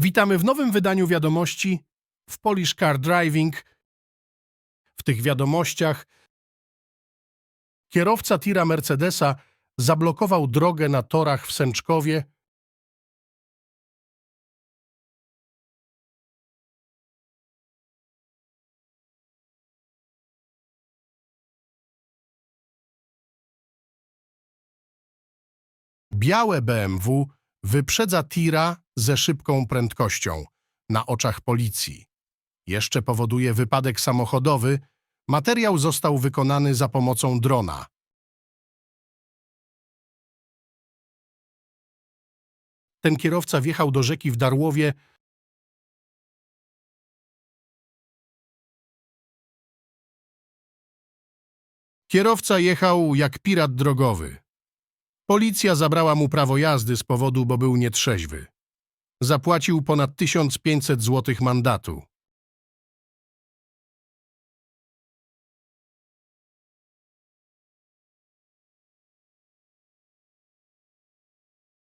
Witamy w nowym wydaniu wiadomości w Polish Car Driving. W tych wiadomościach kierowca tira Mercedesa zablokował drogę na torach w Sęczkowie. Białe BMW wyprzedza tira ze szybką prędkością na oczach policji. Jeszcze powoduje wypadek samochodowy. Materiał został wykonany za pomocą drona. Ten kierowca wjechał do rzeki w Darłowie. Kierowca jechał jak pirat drogowy. Policja zabrała mu prawo jazdy z powodu, bo był nietrzeźwy. Zapłacił ponad 1500 złotych mandatu.